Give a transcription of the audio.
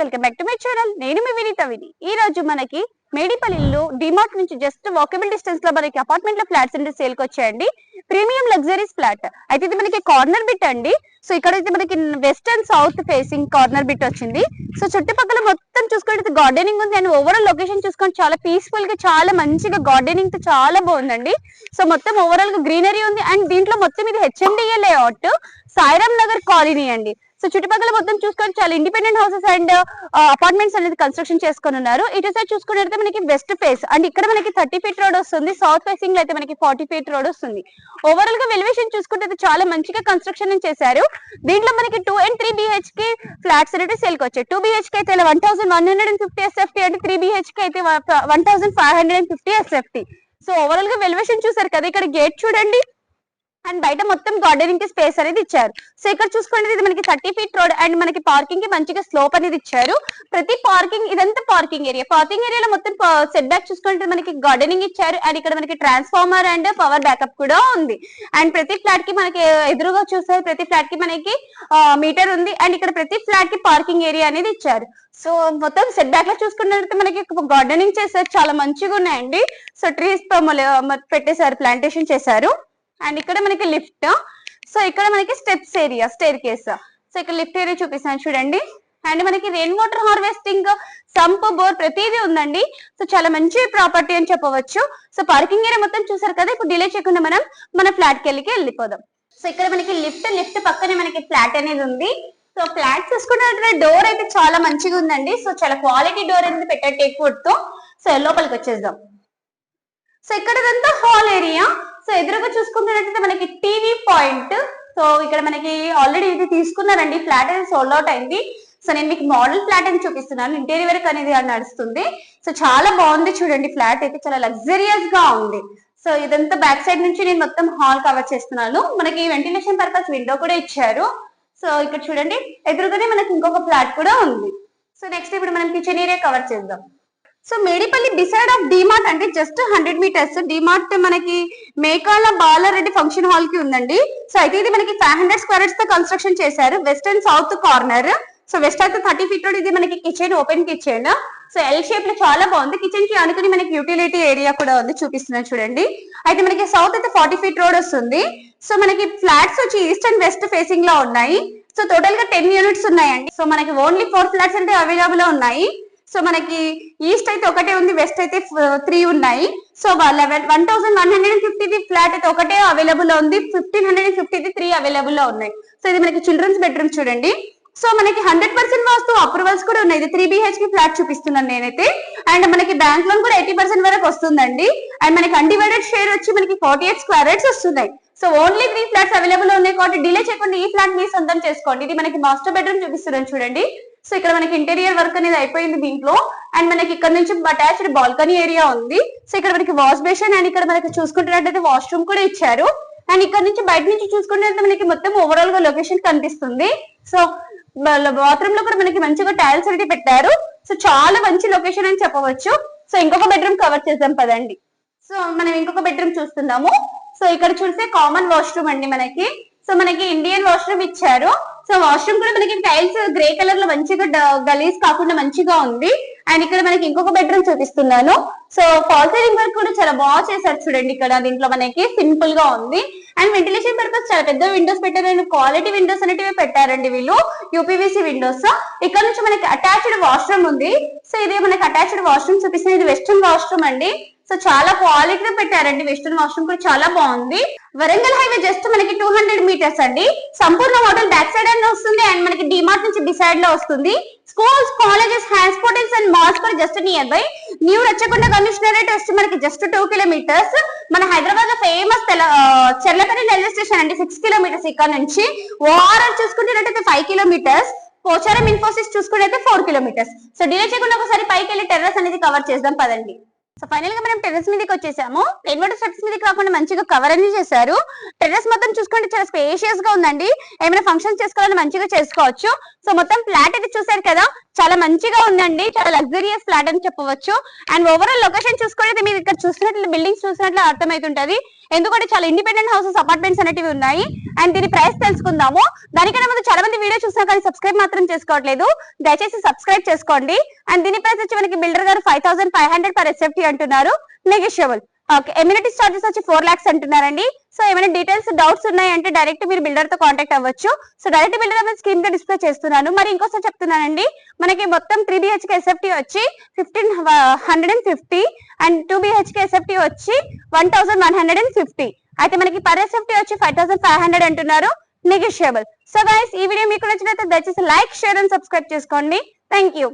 Welcome back to my channel నేను మీ వినీత విని. ఈ రోజు మనకి మేడిపల్లిలో డిమార్ట్ నుంచి జస్ట్ వాకబుల్ డిస్టెన్స్లో మనకి అపార్ట్మెంట్లో ఫ్లాట్స్ అంటే సేల్కి వచ్చాయండి. ప్రీమియం లగ్జరీస్ ఫ్లాట్ అయితే ఇది మనకి కార్నర్ బిట్ అండి. సో ఇక్కడైతే మనకి west and south facing corner bit వచ్చింది. సో చుట్టుపక్కల మొత్తం చూసుకుంటే గార్డెనింగ్ ఉంది. అండ్ ఓవరాల్ లొకేషన్ చూసుకుంటే చాలా పీస్ఫుల్గా చాలా మంచిగా గార్డెనింగ్తో చాలా బాగుందండి. సో మొత్తం ఓవరాల్గా గ్రీనరీ ఉంది. అండ్ దీంట్లో మొత్తం ఇది HMDA layout Sairam Nagar colony అండి. సో చుట్టుపక్కల మొత్తం చూసుకొని చాలా ఇండిపెండెంట్ హౌసెస్ అండ్ అపార్ట్మెంట్స్ అనేది కన్స్ట్రక్షన్ చేసుకొని ఉన్నారు. ఇటు సైడ్ చూసుకున్నట్లయితే మనకి వెస్ట్ ఫేస్ అండ్ ఇక్కడ మనకి థర్టీ ఫీట్ రోడ్ వస్తుంది. సౌత్ ఫేసింగ్లో అయితే మనకి ఫార్టీ ఫీట్ రోడ్ వస్తుంది. ఓవరాల్గా వెలివేషన్ చూసుకుంటే చాలా మంచిగా కన్స్ట్రక్షన్ చేశారు. దీంట్లో మనకి two and three BHK flats అనేవి సేల్కి వచ్చాయి. టూ బిహెచ్కి అయితే one thousand one hundred and fifty SFT అంటే త్రీ బిహెచ్కి అయితే one thousand five hundred and fifty SFT. So ఓవరాల్గా వెలివేషన్ చూసారు కదా ఇక్కడ గేట్ చూడండి. అండ్ బయట మొత్తం గార్డెనింగ్కి స్పేస్ అనేది ఇచ్చారు. సో ఇక్కడ చూసుకోండి ఇది మనకి థర్టీ ఫీట్ రోడ్ అండ్ మనకి పార్కింగ్కి మంచిగా స్లోప్ అనేది ఇచ్చారు. ప్రతి పార్కింగ్ ఇదంతా పార్కింగ్ ఏరియా. పార్కింగ్ ఏరియాలో మొత్తం సెట్ బ్యాక్ చూసుకుంటే మనకి గార్డెనింగ్ ఇచ్చారు. అండ్ ఇక్కడ మనకి ట్రాన్స్ఫార్మర్ అండ్ పవర్ బ్యాకప్ కూడా ఉంది. అండ్ ప్రతి ఫ్లాట్కి మనకి ఎదురుగా చూసారు ప్రతి ఫ్లాట్కి మనకి మీటర్ ఉంది. అండ్ ఇక్కడ ప్రతి ఫ్లాట్కి పార్కింగ్ ఏరియా అనేది ఇచ్చారు. సో మొత్తం సెట్ బ్యాక్లో చూసుకున్నట్లయితే మనకి గార్డెనింగ్ చేశారు. చాలా మంచిగా ఉన్నాయండి. సో ట్రీస్ పెట్టేశారు ప్లాంటేషన్ చేశారు. అండ్ ఇక్కడ మనకి లిఫ్ట్. సో ఇక్కడ మనకి steps area staircase so ఇక్కడ లిఫ్ట్ ఏరియా చూపిస్తాను చూడండి. అండ్ మనకి rain water harvesting sump bore ప్రతిదీ ఉందండి. సో చాలా మంచి ప్రాపర్టీ అని చెప్పవచ్చు. సో పార్కింగ్ ఏరియా మొత్తం చూసారు కదా ఇప్పుడు డిలే చేయకుండా మనం మన ఫ్లాట్కి వెళ్ళి వెళ్ళిపోదాం. సో ఇక్కడ మనకి లిఫ్ట్ లిఫ్ట్ పక్కనే మనకి ఫ్లాట్ అనేది ఉంది. సో ఫ్లాట్ చూసుకున్నట్టు డోర్ అయితే చాలా మంచిగా ఉందండి. సో చాలా క్వాలిటీ డోర్ అనేది పెట్టారు టేక్ వుడ్తో. సో లోపలికి వచ్చేద్దాం. సో ఇక్కడ హాల్ ఏరియా సో ఎదురుగా చూసుకున్నట్లయితే మనకి టీవీ పాయింట్. సో ఇక్కడ మనకి ఆల్రెడీ ఇది తీసుకున్నారండి. ఫ్లాట్ అనేది సోల్డ్ అవుట్ అయింది. సో నేను మీకు మోడల్ ఫ్లాట్ అని చూపిస్తున్నాను. ఇంటీరియర్ వరకు అనేది అది నడుస్తుంది. సో చాలా బాగుంది చూడండి. ఫ్లాట్ అయితే చాలా లగ్జరియస్గా ఉంది. సో ఇదంతా బ్యాక్ సైడ్ నుంచి నేను మొత్తం హాల్ కవర్ చేస్తున్నాను. మనకి వెంటిలేషన్ పర్పస్ విండో కూడా ఇచ్చారు. సో ఇక్కడ చూడండి. ఎదురుగానే మనకి ఇంకొక ఫ్లాట్ కూడా ఉంది. సో నెక్స్ట్ ఇప్పుడు మనం కిచెన్ ఏరియా కవర్ చేద్దాం. So Medipally beside of DMart అంటే జస్ట్ హండ్రెడ్ మీటర్స్ డిమార్ట్ మనకి మేకాల బాలారెడ్డి ఫంక్షన్ హాల్కి ఉందండి. సో అయితే ఇది మనకి ఫైవ్ హండ్రెడ్ స్క్వేర్స్తో కన్స్ట్రక్షన్ చేశారు. West and south corner so west అయితే థర్టీ ఫీట్ రోడ్ ఇది మనకి kitchen open kitchen so L షేప్లో చాలా బాగుంది. కిచెన్కి అనుకుని మనకి యూటిలిటీ ఏరియా కూడా ఉంది చూపిస్తున్నాను చూడండి. అయితే మనకి సౌత్ అయితే ఫార్టీ ఫీట్ రోడ్ వస్తుంది. సో మనకి ఫ్లాట్స్ వచ్చి ఈస్ట్ అండ్ వెస్ట్ ఫేసింగ్లో ఉన్నాయి. సో టోటల్గా టెన్ యూనిట్స్ ఉన్నాయండి. సో మనకి ఓన్లీ ఫోర్ ఫ్లాట్స్ అంటే అవైలబుల్ ఉన్నాయి. సో మనకి ఈస్ట్ అయితే ఒకటే ఉంది వెస్ట్ అయితే త్రీ uh, ఉన్నాయి so eleven one thousand one hundred and fifty flat అయితే ఒకటే అవైలబుల్లో ఉంది fifteen hundred and fifty three అవైలబుల్లో ఉన్నాయి. సో ఇది మనకి చిల్డ్రన్స్ బెడ్రూమ్ చూడండి. సో మనకి హండ్రెడ్ పర్సెంట్ వాస్తు అప్రూవల్స్ కూడా ఉన్నాయి. ఇది త్రీ బిహెచ్కి ఫ్లాట్ చూపిస్తున్నాను నేనైతే. అండ్ మనకి బ్యాంక్ లోన్ కూడా ఎయిటీ పర్సెంట్ వరకు వస్తుందండి. అండ్ మనకి అన్డివైడెడ్ షేర్ వచ్చి మనకి ఫార్టీ ఎయిట్ స్క్వేర్ రేట్స్ వస్తున్నాయి so only three flats available ఉన్నాయి కాబట్టి డిలే చేయకుండా ఈ ఫ్లాట్ మీ సొంతం చేసుకోండి. ఇది మనకి మాస్టర్ బెడ్రూమ్ చూపిస్తున్నాను చూడండి. సో ఇక్కడ మనకి ఇంటీరియర్ వర్క్ అనేది అయిపోయింది దీంట్లో. అండ్ మనకి ఇక్కడ నుంచి అటాచ్డ్ బాల్కనీ ఏరియా ఉంది. సో ఇక్కడ మనకి వాష్ బేషన్ అండ్ ఇక్కడ మనకి చూసుకుంటున్నట్టయితే వాష్రూమ్ కూడా ఇచ్చారు. అండ్ ఇక్కడ నుంచి బయట నుంచి చూసుకుంటే మనకి మొత్తం ఓవరాల్గా లొకేషన్ కనిపిస్తుంది. సో బాత్రూమ్లో కూడా మనకి మంచిగా టైల్స్ అనేది పెట్టారు. సో చాలా మంచి లొకేషన్ అని చెప్పవచ్చు. సో ఇంకొక బెడ్రూమ్ కవర్ చేద్దాం పదండి. సో మనం ఇంకొక బెడ్రూమ్ చూస్తున్నాము. సో ఇక్కడ చూస్తే కామన్ వాష్రూమ్ అండి మనకి. సో మనకి ఇండియన్ వాష్రూమ్ ఇచ్చారు. సో వాష్రూమ్ కూడా మనకి టైల్స్ గ్రే కలర్లో మంచిగా గలీజ్ కాకుండా మంచిగా ఉంది. అండ్ ఇక్కడ మనకి ఇంకొక బెడ్రూమ్ చూపిస్తున్నాను. సో ఫాల్ సీలింగ్ వర్క్ కూడా చాలా బాగా చేశారు చూడండి ఇక్కడ. దీంట్లో మనకి సింపుల్గా ఉంది. అండ్ వెంటిలేషన్ పర్పస్ చాలా పెద్ద విండోస్ పెట్టారు క్వాలిటీ విండోస్ అనేటివి పెట్టారండి వీళ్ళు. UPVC windows. ఇక్కడ నుంచి మనకి అటాచ్డ్ వాష్రూమ్ ఉంది. సో ఇది మనకి అటాచ్డ్ వాష్రూమ్ చూపిస్తుంది. ఇది వెస్టర్న్ వాష్రూమ్ అండి. సో చాలా క్వాలిటీగా పెట్టారండి వెస్టర్న్ వాష్రూమ్ కూడా చాలా బాగుంది. వరంగల్ హైవే జస్ట్ మనకి టూ మీటర్స్ అండి. సంపూర్ణ హోటల్ బ్యాక్ సైడ్ అని వస్తుంది అండ్ మనకి డిమార్ట్ నుంచి డిసైడ్లో వస్తుంది. Schools colleges hospitals and malls కూడా just near by new Rachakonda commissionerate వచ్చి మనకి జస్ట్ టూ కిలోమీటర్స్ మన హైదరాబాద్లో ఫేమస్ తెల చెర్లపల్లి రైల్వే స్టేషన్ అండి. సిక్స్ కిలోమీటర్స్ ఇక్కడ నుంచి. ఓఆర్ఆర్ చూసుకుంటున్నట్టయితే ఫైవ్ కిలోమీటర్స్ పోచారం ఇన్ఫోసిస్ చూసుకుంటే ఫోర్ కిలోమీటర్స్ సో డిలే చేయకుండా ఒకసారి పైకి వెళ్ళి టెర్రస్ అనేది కవర్ చేద్దాం. పదండి. సో ఫైనల్గా మనం టెర్రస్ మీదకి వచ్చేసాము. రెయిన్ వాటర్ స్టెప్స్ మీద కాకుండా మంచిగా కవర్ అనేది చేశారు. టెర్రస్ మొత్తం చూసుకుంటే చాలా స్పేషియస్గా ఉందండి. ఏమైనా ఫంక్షన్స్ చేసుకోవాలని మంచిగా చేసుకోవచ్చు. సో మొత్తం ఫ్లాట్ అయితే చూసారు కదా. చాలా మంచిగా ఉందండి. చాలా లగ్జరియస్ ఫ్లాట్ అని చెప్పవచ్చు. అండ్ ఓవరాల్ లొకేషన్ చూసుకుంటే మీరు ఇక్కడ చూసినట్లు బిల్డింగ్స్ చూసినట్లు అర్థమవుతుంటది ఎందుకంటే చాలా ఇండిపెండెంట్ హౌసెస్ అపార్ట్మెంట్స్ అనేటివి ఉన్నాయి. అండ్ దీని ప్రైస్ తెలుసుకుందాము. దానికన్నా ముందు చాలా మంది వీడియో చూసినా కానీ సబ్స్క్రైబ్ మాత్రం చేసుకోవట్లేదు. దయచేసి సబ్స్క్రైబ్ చేసుకోండి. అండ్ దీని ప్రైస్ వచ్చి మనకి బిల్డర్ గారు five thousand five hundred per SFT అంటున్నారు. Negotiable okay. ఎమ్యూనిటీ చార్జెస్ వచ్చి ఫోర్ లాక్స్ అంటున్నారండి. సో ఏమైనా డీటెయిల్స్ డౌట్స్ ఉన్నాయంటే డైరెక్ట్ మీరు బిల్డర్తో కాంటాక్ట్ అవ్వచ్చు. సో డైరెక్ట్ బిల్డర్ అనేది స్క్రీన్తో డిస్ప్లే చేస్తున్నాను. మరి ఇంకోసారి చెప్తున్నానండి మనకి మొత్తం త్రీ బిహెచ్కే ఎస్ఎఫ్టీ వచ్చి fifteen hundred and fifty and two BHK SFT వచ్చి one thousand one hundred and fifty. అయితే మనకి పర్ ఎస్ఎఫ్టీ వచ్చి ఫైవ్ థౌసండ్ ఫైవ్ హండ్రెడ్ అంటున్నారు నెగిషియబుల్. సో గైస్ ఈ వీడియో మీకు నచ్చినట్లయితే దయచేసి లైక్ షేర్ అండ్ సబ్స్క్రైబ్ చేసుకోండి. Thank you